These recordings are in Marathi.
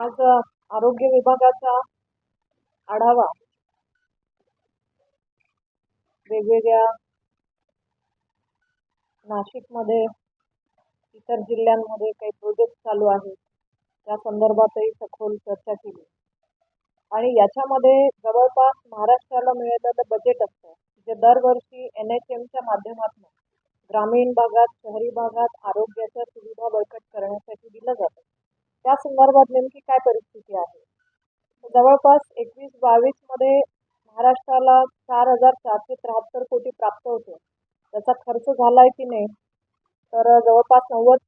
आज आरोग्य विभागाचा आढावा. वेगवेगळ्या नाशिकमध्ये इतर जिल्ह्यांमध्ये काही प्रोजेक्ट चालू आहेत. त्या संदर्भातही सखोल चर्चा केली. आणि याच्यामध्ये जवळपास महाराष्ट्राला मिळालेलं बजेट असतं जे दरवर्षी एन एच एमच्या माध्यमातून ग्रामीण भागात शहरी भागात आरोग्याच्या सुविधा बळकट करण्यासाठी दिलं जातं. त्या संदर्भात नेमकी काय परिस्थिती आहे? जवळपास एकवीस बावीसमध्ये महाराष्ट्राला चार हजार चारशे त्र्याहत्तर कोटी प्राप्त होते. त्याचा खर्च झालाय की नाही? तर जवळपास नव्वद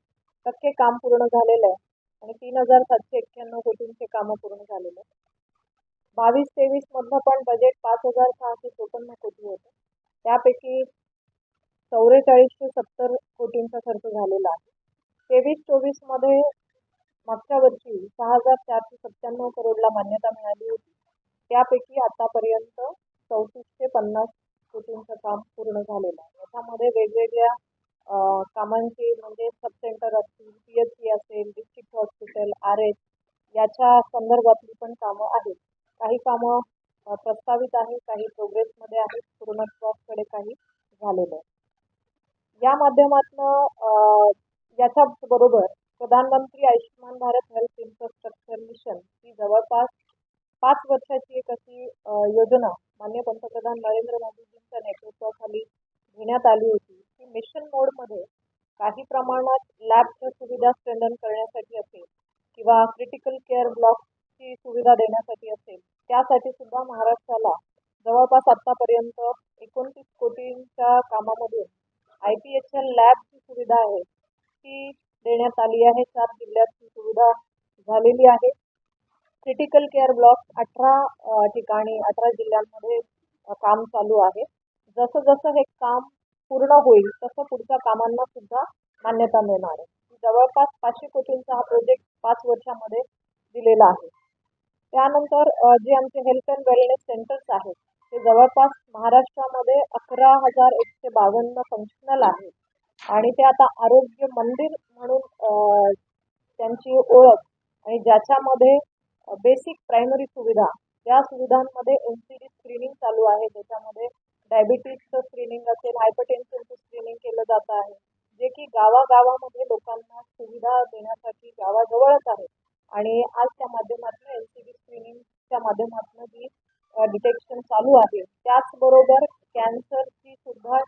टक्के काम पूर्ण झालेलं आहे आणि तीन हजार सातशे एक्क्याण्णव कोटींचे कामं पूर्ण झालेले आहे बावीस तेवीस मधलं पण बजेट पाच हजार सहाशे चोपन्न कोटी होतं. त्यापैकी चौवेचाळीसशे सत्तर कोटींचा खर्च झालेला आहे. तेवीस चोवीसमध्ये मागच्या वर्षी सहा हजार चारशे सत्त्याण्णव करोडला मान्यता मिळाली होती. त्यापैकी आतापर्यंत चौतीसशे पन्नास कोटींचं काम पूर्ण झालेलं आहे. याच्यामध्ये वेगवेगळ्या कामांची म्हणजे सब सेंटर असतील पी एच सी असेल डिस्ट्रिक्ट हॉस्पिटल आर एच याच्या संदर्भातली पण कामं आहेत. काही कामं प्रस्तावित आहे काही प्रोग्रेसमध्ये आहेत पूर्णत्वाकडे काही झालेलं आहे. या माध्यमातनं याच्या बरोबर प्रधानमंत्री Ayushman Bharat health infrastructure mission ही जवळपास पाच वर्षाची एक अशी योजना मान्य पंतप्रधान नरेंद्र मोदीजींच्या नेतृत्वाखाली घेण्यात आली होती. ही मिशन मोडमध्ये काही प्रमाणात लॅबच्या सुविधा स्ट्रेंडन करण्यासाठी असेल किंवा क्रिटिकल केअर ब्लॉकची सुविधा देण्यासाठी असेल त्यासाठी सुद्धा महाराष्ट्राला जवळपास आतापर्यंत एकोणतीस कोटींच्या कामामधून आय पी एच एल लॅबची सुविधा आहे. ती देण्यात आली आहे. सात जिल्ह्यात ही सुविधा झालेली आहे. क्रिटिकल केअर ब्लॉक अठरा ठिकाणी अठरा जिल्ह्यांमध्ये काम चालू आहे. जसं जसं हे काम पूर्ण होईल तसं पुढच्या कामांना सुद्धा मान्यता मिळणार आहे. जवळपास पाचशे कोटींचा हा प्रोजेक्ट पाच वर्षामध्ये दिलेला आहे. त्यानंतर जे आमचे हेल्थ अँड वेलनेस सेंटर्स आहेत ते जवळपास महाराष्ट्रामध्ये अकरा हजार एकशे बावन्न फंक्शनल आहेत. आणि ते आता आरोग्य मंदिर म्हणून त्यांची ओळख आणि ज्याच्यामध्ये बेसिक प्रायमरी सुविधा या सुविधांमध्ये एन सी डी स्क्रीनिंग चालू आहे. त्याच्यामध्ये डायबिटीजचं स्क्रीनिंग असेल हायपरटेन्शनचं स्क्रीनिंग केलं जात आहे. जे की गावागावामध्ये लोकांना सुविधा देण्यासाठी गावाजवळच आहे. आणि आज त्या माध्यमातून एन सी डी स्क्रीनिंगच्या माध्यमातून जी डिटेक्शन चालू आहे. त्याचबरोबर कॅन्सरची सुद्धा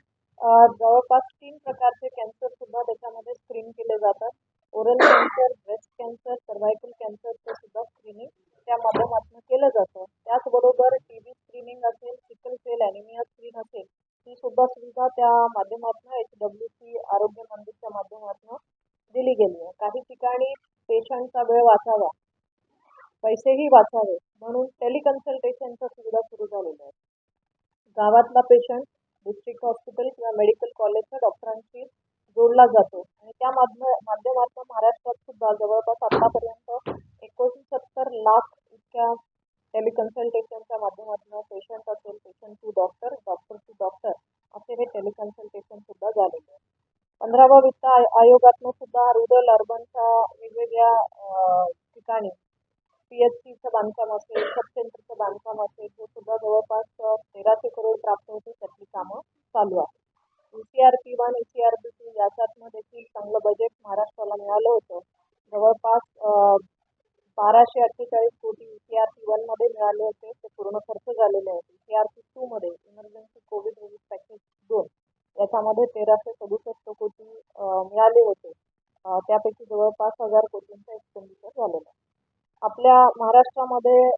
जवळपास तीन प्रकारचे कॅन्सर सुद्धा त्याच्यामध्ये स्क्रीन केले जातात oral cancer breast cancer cervical कॅन्सरचं सुद्धा स्क्रीनिंग त्या माध्यमातून केलं जातं त्याचबरोबर टी बी स्क्रीनिंग असेल सिकल सेल ॲनिमिया स्क्रीन असेल ही सुद्धा च्या त्या माध्यमातून एच डब्ल्यू सी आरोग्य मंदिरच्या माध्यमातून दिली गेली आहे. काही ठिकाणी पेशंटचा वेळ वाचावा. पैसेही वाचावे म्हणून टेलिकन्सल्टेशनच्या सुविधा सुरू झालेल्या आहेत गावातला पेशंट डिस्ट्रिक्ट हॉस्पिटल किंवा मेडिकल कॉलेजच्या डॉक्टरांशी जोडला जातो. आणि त्या माध्यमातून महाराष्ट्रात सुद्धा जवळपास आतापर्यंत एकोणसत्तर लाख इतक्या टेलिकन्सल्टेशनच्या माध्यमातून पेशंट असेल patient to doctor doctor to doctor असे हे टेलिकन्सल्टेशन सुद्धा झालेलं आहे पंधरावा वित्त आय आयोगातनं सुद्धा रुरल अर्बनच्या वेगवेगळ्या ठिकाणी पी एच सीचं बांधकाम असेल सबसेंटरचं बांधकाम असेल हे सुद्धा जवळपास अ, तेराशे करोड प्राप्त होते त्यातली कामं चालू आहेत E C R P one E C R P two याच्यातनं देखील चांगलं बजेट महाराष्ट्राला मिळालं होतं जवळपास अ, बाराशे अठ्ठेचाळीस कोटी ई सी आर पी वनमध्ये मिळाले होते ते पूर्ण खर्च झालेले आहेत ई सी आर पी टूमध्ये इमर्जन्सी कोविड रिलीफ पॅकेज दोन याच्यामध्ये तेराशे सदुसष्ट कोटी अ, मिळाले होते अ, त्यापैकी जवळपास हजार कोटींचा एक्सपेंडिचर झालेला आपल्या महाराष्ट्रामध्ये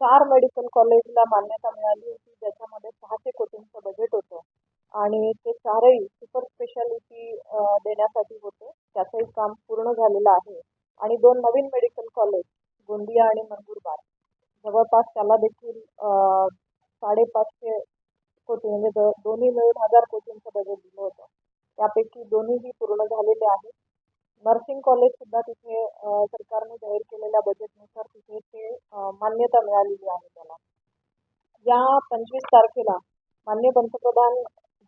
चार मेडिकल कॉलेजला मान्यता मिळाली होती ज्याच्यामध्ये सहाशे कोटींचं बजेट होतं. आणि ते चारही सुपर स्पेशालिटी देण्यासाठी होते. त्याचंही काम पूर्ण झालेलं आहे. आणि दोन नवीन मेडिकल कॉलेज गोंदिया आणि नंदुरबार जवळपास त्याला देखील साडेपाचशे कोटी म्हणजे दोन्ही मिळून हजार कोटींचं बजेट दिलं होतं. त्यापैकी दोन्हीही पूर्ण झालेले आहेत. नर्सिंग कॉलेज सुद्धा तिथे सरकारने जाहीर केलेल्या बजेटनुसार तिथे ते मान्यता मिळालेली आहे त्याला. या पंचवीस तारखेला मान्य पंतप्रधान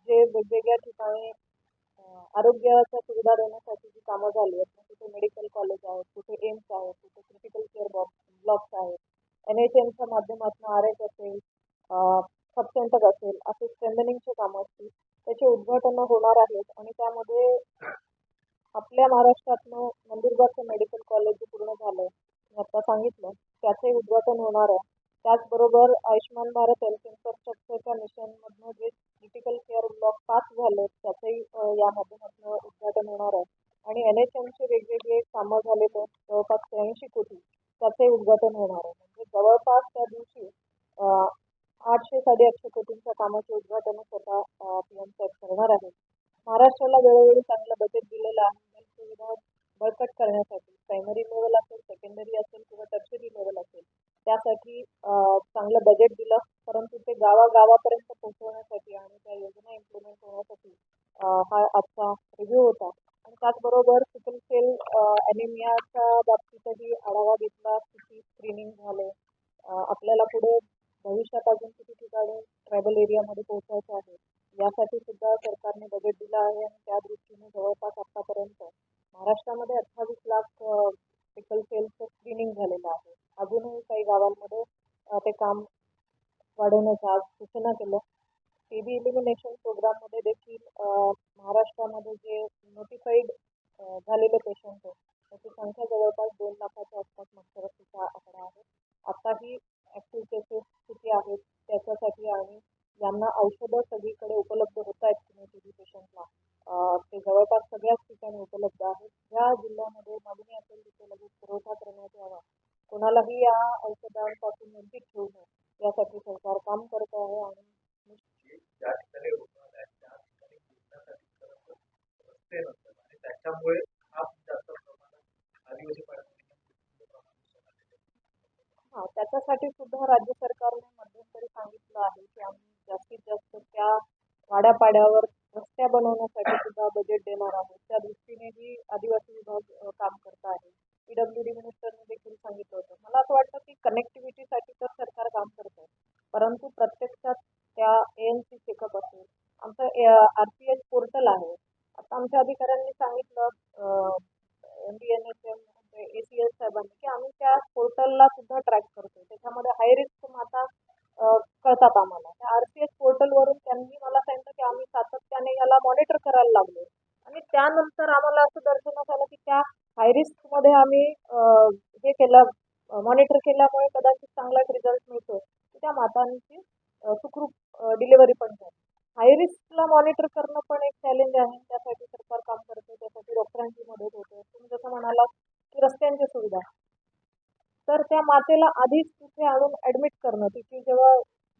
जे वेगवेगळ्या ठिकाणी आरोग्याच्या सुविधा देण्यासाठी जी कामं झाली आहेत म्हणजे तिथे मेडिकल कॉलेज आहेत कुठे एम्स आहेत कुठे क्रिटिकल केअर बॉक्स ब्लॉक्स आहेत एन एच एमच्या माध्यमातून आर एच असेल सब सेंटर असेल असे स्ट्रेंथनिंगचे कामं असतील त्याचे उद्घाटनं होणार आहेत आणि त्यामध्ये आपल्या महाराष्ट्रातनं नंदुरबारचं मेडिकल कॉलेज जे पूर्ण झालं मी आता सांगितलं त्याचंही उद्घाटन होणार आहे. त्याचबरोबर आयुष्यमान भारत हेल्थ इन्फ्रास्ट्रक्चरच्या मिशनमधनं जे क्रिटिकल केअर ब्लॉक पास झाले त्याचंही या माध्यमातून उद्घाटन होणार आहे. आणि एन एच एमचे वेगवेगळे कामं झालेले तर जवळपास त्र्याऐंशी कोटी त्याचंही उद्घाटन होणार आहे. म्हणजे जवळपास त्या दिवशी अ, आठशे साडेआठशे कोटींच्या कामाचे उद्घाटन स्वतः पी एम साहेब करणार आहेत. महाराष्ट्राला वेळोवेळी चांगलं बजेट दिलेलं आहे. बळकट करण्यासाठी. प्रायमरी लेवल असेल सेकंडरी असेल किंवा टर्शरी लेवल असेल त्यासाठी चांगलं बजेट दिलं परंतु ते गावागावापर्यंत पोहोचवण्यासाठी आणि त्या योजना इम्प्लिमेंट होण्यासाठी अ, हा आजचा रिव्ह्यू होता आणि त्याचबरोबर सिकल सेल ॲनिमियाच्या बाबतीतही आढावा घेतला किती स्क्रीनिंग झाले अ, आपल्याला पुढे भविष्यात अजून किती ठिकाणी ट्रायबल एरियामध्ये पोहोचायचं आहे यासाठी सुद्धा सरकारने बजेट दिलं आहे आणि त्या दृष्टीने जवळपास आतापर्यंत महाराष्ट्रामध्ये अठ्ठावीस लाख सिकल सेलचं स्क्रीनिंग झालेलं आहे अजूनही काही गावांमध्ये अ, ते काम वाढवण्याचं आज सूचना केलं टी बी इलिमिनेशन प्रोग्राममध्ये देखील महाराष्ट्रामध्ये जे नोटिफाईड झालेले पेशंट आहेत त्याची संख्या जवळपास दोन लाखाच्या आसपास मागच्या वर्षीचा आकडा आहे आताही ॲक्टिव्ह केसेस किती आहेत त्याच्यासाठी आणि यांना औषधं सगळीकडे उपलब्ध होत आहेत की नाही टी बी पेशंटला ते जवळपास सगळ्याच ठिकाणी उपलब्ध आहेत ज्या जिल्ह्यामध्ये मागणी असेल तिथे लगेच पुरवठा करण्यात यावा कोणालाही या औषधांपासून वंचित ठेवू नये यासाठी सरकार काम करत आहे आणि की ज्या ठिकाणी रुग्णालय आहेत त्या ठिकाणी पोहोचण्यासाठी खरं तर रस्ते नसतात आणि त्याच्यामुळे हा जास्त प्रमाणात आदिवासी पाड्यांमध्ये प्रमाण दिसून आलेलं आहे. हां त्याच्यासाठी सुद्धा राज्य सरकारने मध्यंतरी सांगितलं आहे की आम्ही जास्तीत जास्त त्या वाड्यापाड्यावर रस्त्या बनवण्यासाठी सुद्धा बजेट देणार आहोत. त्या दृष्टीनेही आदिवासी विभाग काम करत आहे. पी डब्ल्यू डी मिनिस्टरने देखील सांगितलं होतं. मला असं वाटतं की कनेक्टिव्हिटीसाठी तर सरकार काम करत आहे. परंतु प्रत्यक्षात त्या ए एन सी चेकअप असेल आमचं आर पी एच पोर्टल आहे. आता आमच्या अधिकाऱ्यांनी सांगितलं M B N H M A C S साहेबांनी की आम्ही त्या पोर्टलला सुद्धा ट्रॅक करतो त्याच्यामध्ये हाय रिस्क माता कळतात आम्हाला. त्या आर सी एस पोर्टलवरून त्यांनी मला सांगितलं की आम्ही सातत्याने याला मॉनिटर करायला लागलो आणि त्यानंतर आम्हाला असं दर्शन आलं की त्या हाय रिस्कमध्ये आम्ही हे केलं मॉनिटर केल्यामुळे कदाचित चांगलाच रिझल्ट मिळतो. की त्या मातांची सुखरूप डिलिव्हरी पण झाली. हाय रिस्कला मॉनिटर करणं पण एक चॅलेंज आहे. त्यासाठी सरकार काम करते त्यासाठी डॉक्टरांची मदत होते. तुम्ही जसं म्हणाला रस्त्यांची सुविधा. तर त्या मातेला आधीच तिथे आणून ॲडमिट करणं तिची जेव्हा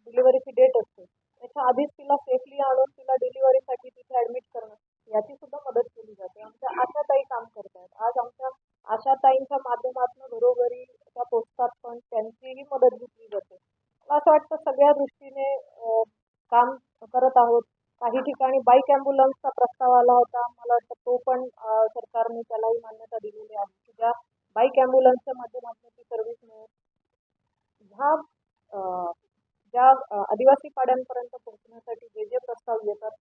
डिलिव्हरीची डेट असते त्याच्या आधीच तिला सेफली आणून तिला डिलिव्हरीसाठी तिथे ॲडमिट करणं याची सुद्धा मदत केली जाते. आमच्या आशाताई काम करतात. आज आमच्या आशाताईंच्या माध्यमातून घरोघरी त्या पोचतात पण त्यांचीही मदत घेतली जाते. मला असं वाटतं सगळ्या दृष्टीने काम करत आहोत. काही ठिकाणी बाईक ॲम्ब्युलन्सचा प्रस्ताव आला होता. मला वाटतं तो पण सरकारने त्यालाही मान्य लहान मुलांच्या माध्यमातून ती सर्व्हिस मिळेल. ह्या ज्या आदिवासी पाड्यांपर्यंत पोहोचण्यासाठी जे जे प्रस्ताव येतात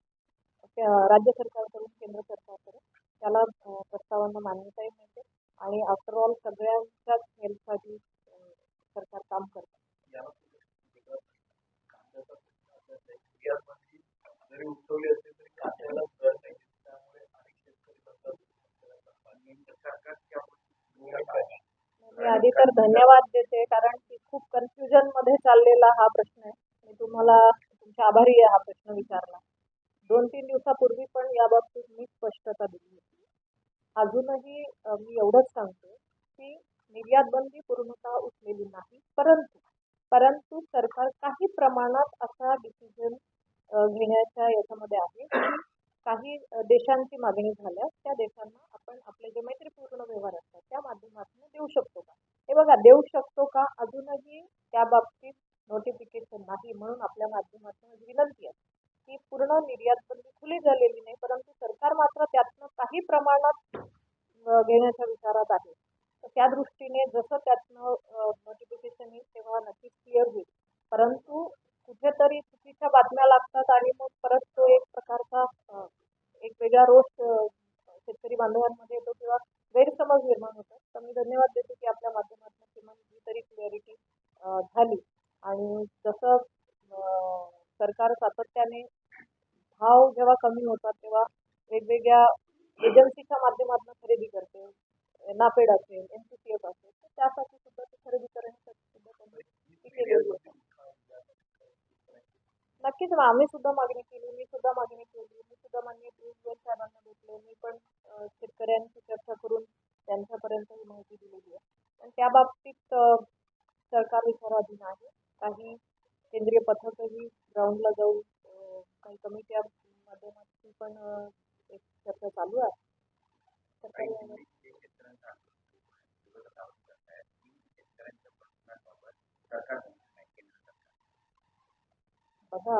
राज्य सरकारकडून केंद्र सरकारकडे त्याला प्रस्तावांना मान्यताही मिळते आणि आफ्टर ऑल सगळ्यांच्याच हेल्थसाठी सरकार काम करते याला वेगळं कांद्याचा प्रश्न असा आहे की निर्यातबंदी जरी उठवली असेल तरी कांद्याला दर नाही त्यामुळे अनेक शेतकरी म्हणतात शेतकऱ्यांचा आणि सरकार त्यामुळे मी आधी तर धन्यवाद देते कारण की खूप कन्फ्युजनमध्ये चाललेला हा प्रश्न आहे. मी तुम्हाला तुमच्या आभारी आहे हा प्रश्न विचारला. दोन तीन दिवसापूर्वी पण याबाबतीत मी स्पष्टता दिली होती. अजूनही मी एवढंच सांगतो की निर्यात बंदी पूर्णतः उठलेली नाही परंतु परंतु सरकार काही प्रमाणात असा डिसिजन घेण्याच्या याच्यामध्ये आहे की काही देशांची मागणी झाल्यास त्या देशांना आपण आपले जे मैत्रीपूर्ण व्यवहार असतात त्या माध्यमातून देऊ शकतो का येऊ शकतो का? अजूनही त्या बाबतीत नोटिफिकेशन नाही. म्हणून आपल्या माध्यमातून विनंती आहे की पूर्ण निर्यात बंदी खुली झालेली नाही परंतु सरकार मात्र त्यातनं काही प्रमाणात घेण्याच्या विचारात आहे. तर त्या दृष्टीने जसं त्यातनं नोटिफिकेशन येईल तेव्हा नक्कीच क्लिअर होईल. परंतु कुठेतरी चुकीच्या बातम्या लागतात आणि मग परत तो एक प्रकारचा एक वेगळा रोष शेतकरी बांधवांमध्ये येतो किंवा गैरसमज तर मी धन्यवाद देतो की आपल्या माध्यमातून किंवा कितीतरी क्लिअरिटी झाली. आणि जसं सरकार सातत्याने भाव जेव्हा कमी होतात तेव्हा वेगवेगळ्या एजन्सीच्या माध्यमातून खरेदी करते. नापेड असेल एन सी सी एफ असेल तर त्यासाठी सुद्धा ती खरेदी करण्यासाठी सुद्धा त्यांनी केलेली नक्कीच आम्ही सुद्धा मागणी केली मी सुद्धा मागणी केली मी सुद्धा मान्य पियुष गोयल साहेबांना भेटले मी पण शेतकऱ्यांशी चर्चा करून त्यांच्यापर्यंत ही माहिती दिलेली आहे. पण त्या बाबतीत सरकार विचाराधीन आहे. काही केंद्रीय पथकही ग्राउंडला जाऊन काही कमिट्या माध्यमातून पण एक चर्चा चालू आहे. काही सरकार बघा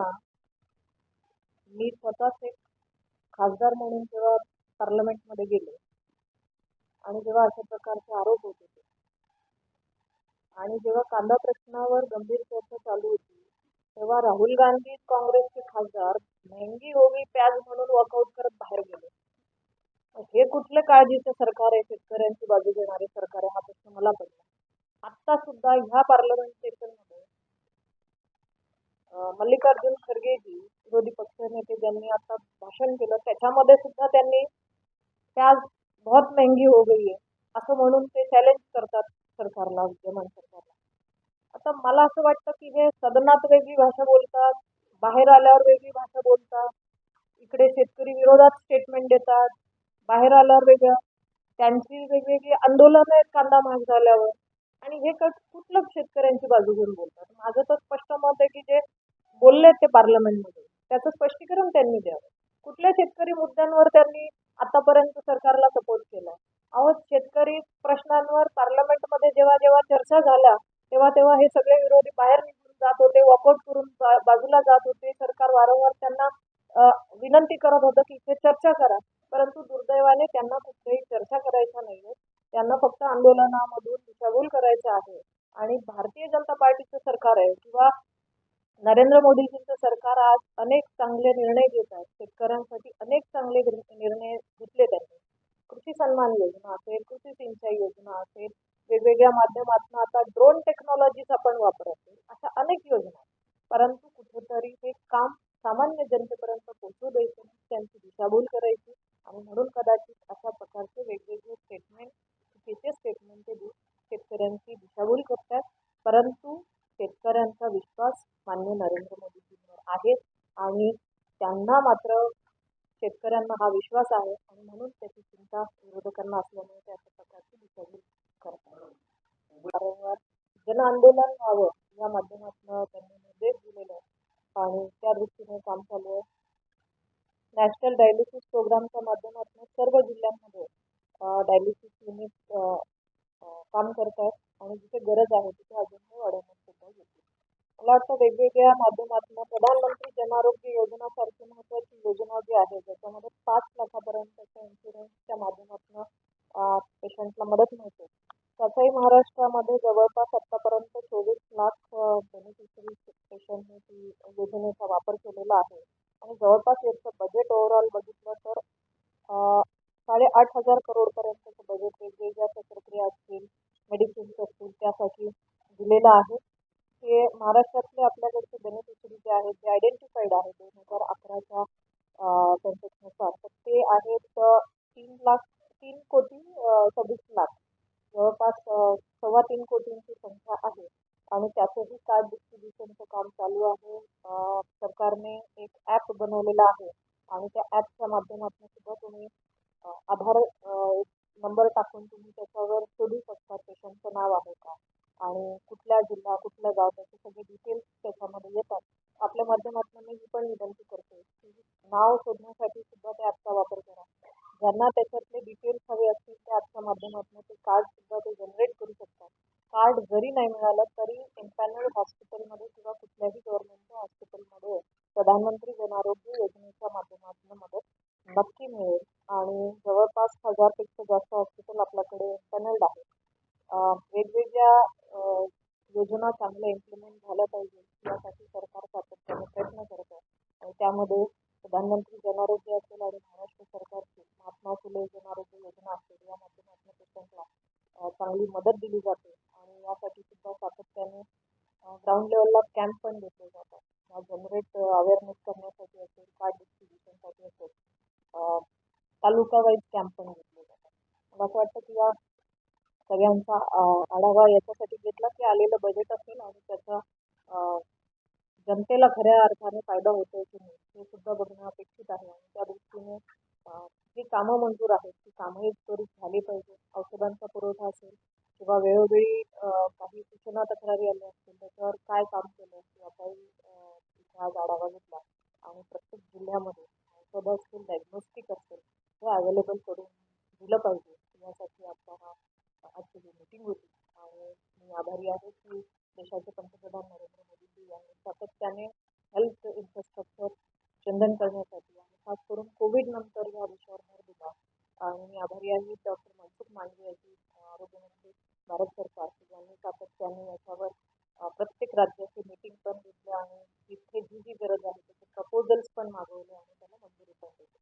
मी स्वतःच एक खासदार म्हणून जेव्हा पार्लमेंटमध्ये गेले आणि जेव्हा अशा प्रकारचे आरोप होत होते. आणि जेव्हा कांदा प्रश्नावर गंभीर चर्चा चालू होती तेव्हा राहुल गांधी काँग्रेसचे खासदार महंगी होगी प्याज म्हणून वॉकआउट करत बाहेर गेले. हे कुठलं काळजीचं सरकार आहे? शेतकऱ्यांची बाजू घेणारे सरकार आहे हा प्रश्न मला पडला. आता सुद्धा ह्या पार्लमेंट सेशनमध्ये मल्लिकार्जुन खरगेजी विरोधी पक्षनेते ज्यांनी आता भाषण केलं त्याच्यामध्ये सुद्धा त्यांनी प्याज बहुत महंगी हो गई आहे असं म्हणून ते चॅलेंज करतात सरकारला विद्यमान सरकारला. आता मला असं वाटतं की हे सदनात वेगळी भाषा बोलतात बाहेर आल्यावर वेगळी भाषा बोलतात इकडे शेतकरी विरोधात स्टेटमेंट देतात बाहेर आल्यावर वेगळं. त्यांची वेगवेगळी आंदोलनं आहेत कांदा महाग झाल्यावर. आणि हे कट कुठलं शेतकऱ्यांची बाजू घेऊन बोलतात? माझं तर स्पष्ट मत आहे की जे बोलले ते पार्लमेंटमध्ये त्याचं स्पष्टीकरण त्यांनी द्यावं. कुठल्या शेतकरी मुद्द्यांवर त्यांनी आतापर्यंत सरकारला सपोर्ट केला. अहो शेतकरी प्रश्नांवर पार्लमेंटमध्ये जेव्हा जेव्हा चर्चा झाल्या तेव्हा तेव्हा हे सगळे विरोधी बाहेर निघून जात होते वॉकआउट करून बाजूला जात होते. सरकार वारंवार त्यांना विनंती करत होतं की इथे चर्चा करा. परंतु दुर्दैवाने त्यांना कुठेही चर्चा करायच्या नाहीये. त्यांना फक्त आंदोलनामधून दिशाभूल करायचं आहे. आणि भारतीय जनता पार्टीचं सरकार आहे किंवा नरेंद्र मोदीजींचं सरकार आज अनेक चांगले निर्णय घेत आहे शेतकऱ्यांसाठी अनेक चांगले ग्र- निर्णय घेतले त्यांनी कृषी सन्मान योजना असेल कृषी सिंचाई योजना असेल वेगवेगळ्या माध्यमातून आता ड्रोन टेक्नॉलॉजीज आपण वापरत आहे अशा अनेक योजना आहेत परंतु कुठेतरी हे काम सामान्य जनतेपर्यंत पोहोचू द्यायचं नाही त्यांची दिशाभूल करायची आणि म्हणून अशा प्रकारचे वेगवेगळे स्टेटमेंट चुकीचे स्टेटमेंट ते देऊन शेतकऱ्यांची दिशाभूल करतात. परंतु शेतकऱ्यांचा विश्वास मान्य नरेंद्र मोदीजींवर आहे आणि त्यांना मात्र शेतकऱ्यांना हा विश्वास आहे आणि म्हणून त्याची चिंता विरोधकांना असल्यामुळे ते अशा प्रकारची दिशाभूल करतात. वारंवार जन आंदोलन व्हावं या माध्यमातून त्यांनी निर्देश दिलेले आहेत आणि त्या दृष्टीने काम चालू आहे. नॅशनल डायलिसिस प्रोग्रामच्या माध्यमातून सर्व जिल्ह्यांमध्ये डायलिसिस युनिट काम करत आहेत आणि जिथे गरज आहे तिथे अजूनही वाढवण्यात सुद्धा येते मला वाटतं वेगवेगळ्या माध्यमातून प्रधानमंत्री जन आरोग्य योजनासारखी महत्त्वाची योजना जी आहे ज्याच्यामध्ये पाच लाखापर्यंतच्या इन्शुरन्सच्या माध्यमातून पेशंटला मदत मिळते. त्याचाही महाराष्ट्रामध्ये जवळपास आत्तापर्यंत चोवीस लाख बेनिफिशरी पेशंटने ती योजनेचा वापर केलेला आहे. आणि जवळपास याचं बजेट ओव्हरऑल बघितलं तर साडेआठ हजार करोडपर्यंतचं बजेट वेगवेगळ्या शस्त्रक्रिया असतील मेडिसिन्स असतील त्यासाठी दिलेलं आहे. हे महाराष्ट्रातले आपल्याकडचे बेनिफिशरी जे आहेत जे आयडेंटिफाईड आहेत दोन हजार अकराच्या सेन्सेक्सनुसार तर ते आहेत तीन लाख तीन कोटी सव्वीस लाख. जवळपास सव्वा तीन कोटींची संख्या आहे. आणि त्याचंही कार्ड डिस्ट्रीब्युशनचं काम चालू आहे. सरकारने एक ॲप बनवलेला आहे आणि त्या ॲपच्या माध्यमातून सुद्धा तुम्ही आधार नंबर टाकून तुम्ही त्याच्यावर शोधू शकता पेशंटचं नाव आहे का? आणि कुठल्या जिल्हा कुठलं गाव त्याचे सगळे डिटेल्स त्याच्यामध्ये येतात. आपल्या माध्यमातून मी ही पण विनंती करते की नाव शोधण्यासाठी सुद्धा त्या ॲपचा वापर करा. ज्यांना त्याच्यातले डिटेल्स हवे असतील त्या ॲपच्या माध्यमातून ते कार्ड सुद्धा ते जनरेट करू शकतात. कार्ड जरी नाही मिळालं तरी एम्पॅनल हॉस्पिटलमध्ये किंवा कुठल्याही गव्हर्नमेंट हॉस्पिटलमध्ये प्रधानमंत्री जन आरोग्य योजनेच्या माध्यमातून मदत नक्की मिळेल. आणि जवळपास हजारपेक्षा जास्त हॉस्पिटल आपल्याकडे एम्पॅनल्ड आहेत. वेगवेगळ्या योजना चांगल्या इम्प्लिमेंट झाल्या पाहिजे यासाठी सरकार सातत्याने प्रयत्न करत आहे आणि त्यामध्ये प्रधानमंत्री जन आरोग्य असेल आणि महाराष्ट्र सरकारची महात्मा फुले जन आरोग्य योजना असेल या माध्यमातून पेशंटला चांगली मदत दिली जाते आणि यासाठी सुद्धा ग्राउंड लेवलला कॅम्प पण घेतले जातात जनरेट अवेअरनेस करण्यासाठी असेल कार्ड डिस्ट्रीब्युशनसाठी असेल अं, तालुका वाईज कॅम्प पण घेतले जातात मला असं वाटतं की या सगळ्यांचा आढावा याच्यासाठी घेतला की आलेलं बजेट असेल आणि त्याचा जनतेला खऱ्या अर्थाने फायदा होतोय की नाही हे सुद्धा बघणं अपेक्षित आहे. आणि त्या दृष्टीने जी कामं मंजूर आहेत ती कामंही त्वरित झाली पाहिजे. औषधांचा पुरवठा असेल किंवा वेळोवेळी काही सूचना तक्रारी आल्या असतील त्याच्यावर काय काम केलं किंवा काही इथे आज आढावा घेतला. आणि प्रत्येक जिल्ह्यामध्ये औषधं असतील डायग्नोस्टिक असेल हे अवेलेबल करून दिलं पाहिजे. यासाठी आता हा आजची जी मीटिंग होती आणि मी आभारी आहे की देशाचे पंतप्रधान नरेंद्र मोदीजी यांनी सातत्याने हेल्थ इन्फ्रास्ट्रक्चर स्ट्रेंथन करण्यासाठी आणि खास करून कोविड नंतर या विषयावर भर दिला. आणि मी आभारी आहे डॉक्टर मनसुख मांडवी यांची आरोग्यमंत्री भारत सरकार यांनी सातत्याने याच्यावर अं, प्रत्येक राज्याची मीटिंग पण घेतली आणि जिथे जी जी गरज आहे त्याचे प्रपोजल्स पण मागवले आणि त्याला मंजुरी पण दिली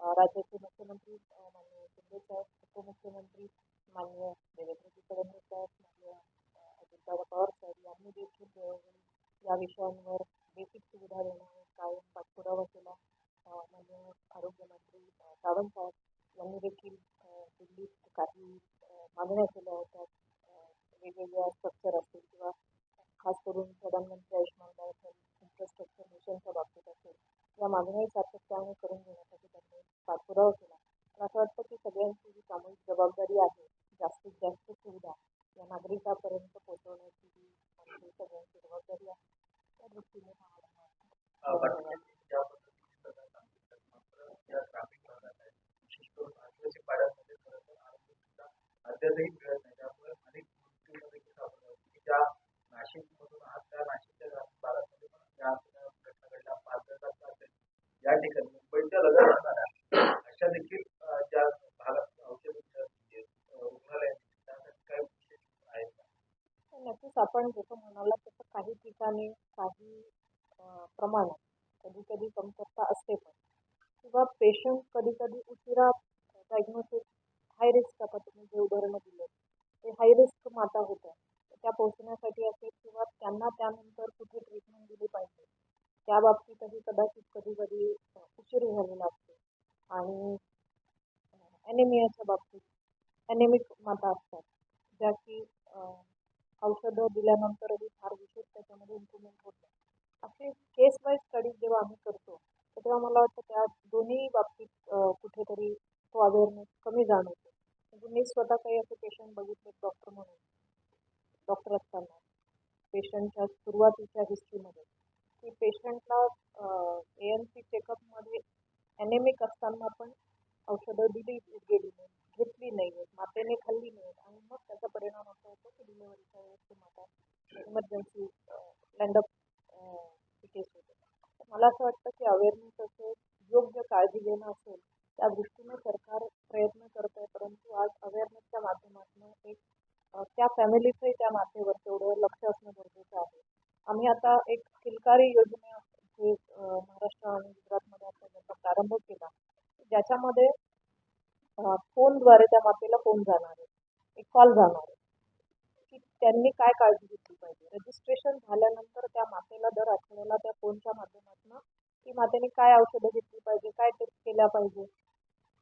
अं, राज्याचे मुख्यमंत्री अं, माननीय शिंदे साहेब उपमुख्यमंत्री माननीय देवेंद्रजी फडणवीस साहेब माननीय अं, अजितदादा पवार साहेब यांनी देखील वेळोवेळी या विषयांवर बेसिक सुविधा देण्यावर कायम पाठपुरावा केला अं, माननीय आरोग्यमंत्री अं, सावंत साहेब यांनी देखील अं, दिल्लीत काही अं, अं, वेगवेगळ्या स्ट्रक्चर असतील किंवा खास करून प्रधानमंत्री आयुष्यमान भारत इन्फ्रास्ट्रक्चर मिशनच्या बाबतीत असेल. या मागण्याही सातत्याने करून घेण्यासाठी त्यांनी पाठपुरावा केला. मला असं वाटतं की सगळ्यांची जी सामूहिक जबाबदारी आहे जास्तीत जास्त सुविधा या नागरिकापर्यंत पोहोचवण्याची जी आमची सगळ्यांची जबाबदारी आहे त्या दृष्टीने आढावा अं, बाकी अद्यापही मिळत नाही. त्यामुळे अनेक मृत्यूमध्ये देखील की ज्या नाशिकमधून आज त्या नाशिकच्या ग्रामीण भागामध्ये पण ज्या घटना घडल्या पालघरात असेल. या ठिकाणी मुंबईच्या लगत असणाऱ्या अशा देखील ज्या भागात औषध म्हणजे, रुग्णालय म्हणजे, त्यासाठी काय विशेष आहे नक्कीच आपण जसं म्हणाला तसं काही ठिकाणी काही प्रमाणात कधी कधी कमतरता असते पण. किंवा पेशंट कधी कधी उशिरा डायग्नोसिस हाय रिस्क आता तुम्ही जे उदाहरणं दिले ते हाय रिस्क माता होत्या त्या पोहोचण्यासाठी असेल किंवा त्यांना त्यानंतर कुठे ट्रीटमेंट दिली पाहिजे त्या बाबतीतही कदाचित कधी कधी उशीर झालेला असतो आणि ॲनेमियाच्या बाबतीत ॲनेमिक माता असतात ज्या की अं, औषधं दिल्यानंतरही फार विशेष त्याच्यामध्ये इम्प्रूव्हमेंट होत नाही. असे केस वाईज स्टडीज जेव्हा आम्ही करतो तर तेव्हा मला वाटतं त्या दोन्ही बाबतीत कुठेतरी तो अवेअरनेस कमी जाणवतो. म्हणजे मी स्वतः काही असे पेशंट बघितले डॉक्टर म्हणून डॉक्टर असताना पेशंटच्या सुरुवातीच्या हिस्ट्रीमध्ये की पेशंटला ए एम सी चेकअपमध्ये ॲनेमिक असताना पण औषधं दिली गेली नाही. घेतली नाही आहेत मातेने खाल्ली नाहीत आणि मग त्याचा परिणाम असा होतो की डिलिव्हरीच्या वेळेस ती माता इमर्जन्सी लँडअप केस होते. मला असं वाटतं की अवेअरनेस असेल योग्य काळजी घेणं असेल त्या दृष्टीने सरकार प्रयत्न करत आहे परंतु आज अवेअरनेसच्या माध्यमातून एक त्या फॅमिलीचंही त्या मातेवर तेवढं लक्ष असणं गरजेचं आहे. आम्ही आता एक किलकारी योजना जे अ, महाराष्ट्र आणि गुजरातमध्ये आता त्याचा प्रारंभ केला ज्याच्यामध्ये अ, फोनद्वारे त्या मातेला फोन जाणार आहे? एक कॉल जाणार आहे. की त्यांनी काय काळजी घेतली पाहिजे? रजिस्ट्रेशन झाल्यानंतर त्या मातेला दर आठवड्याला त्या फोनच्या माध्यमातून ती मातेने काय औषधं घेतली पाहिजे? काय टेस्ट केल्या पाहिजे?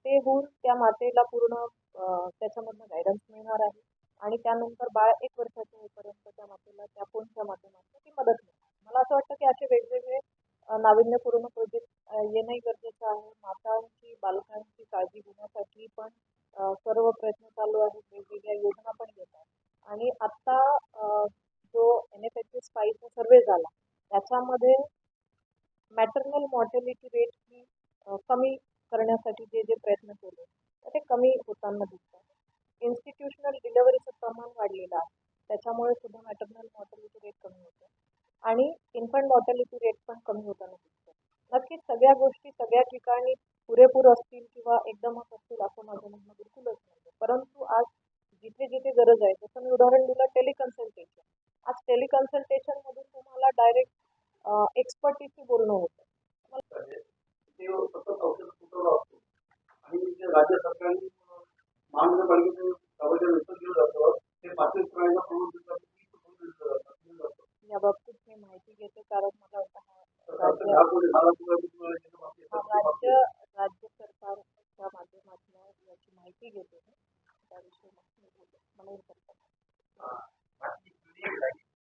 ते होऊन त्या मातेला पूर्ण त्याच्यामधनं गायडन्स मिळणार आहे. आणि त्यानंतर बाळ एक वर्षाचे होईपर्यंत त्या मातेला त्या फोनच्या माध्यमातून ती मदत मिळणार मला असं वाटतं की असे वेगवेगळे नाविन्यपूर्ण प्रोजेक्ट येणंही गरजेचं आहे. माता बालकांची काळजी घेण्यासाठी पण अ, सर्व प्रयत्न चालू आहेत वेगवेगळ्या योजना पण येत आहेत आणि आत्ता अ, जो एन एफ एच एस फाईव्हचा सर्वे झाला त्याच्यामध्ये मॅटर्नल मॉर्टॅलिटी रेट ही अ, कमी करण्यासाठी जे जे प्रयत्न केले तर ते कमी होताना दिसतात इन्स्टिट्यूशनल डिलेवरीचं प्रमाण वाढलेलं आहे त्याच्यामुळे सुद्धा मॅटर्नल मॉर्टॅलिटी रेट कमी होतो आणि इन्फंट मॉर्टॅलिटी रेट पण कमी होताना दिसतं नक्कीच सगळ्या गोष्टी सगळ्या ठिकाणी पुरेपूर असतील किंवा एकदमच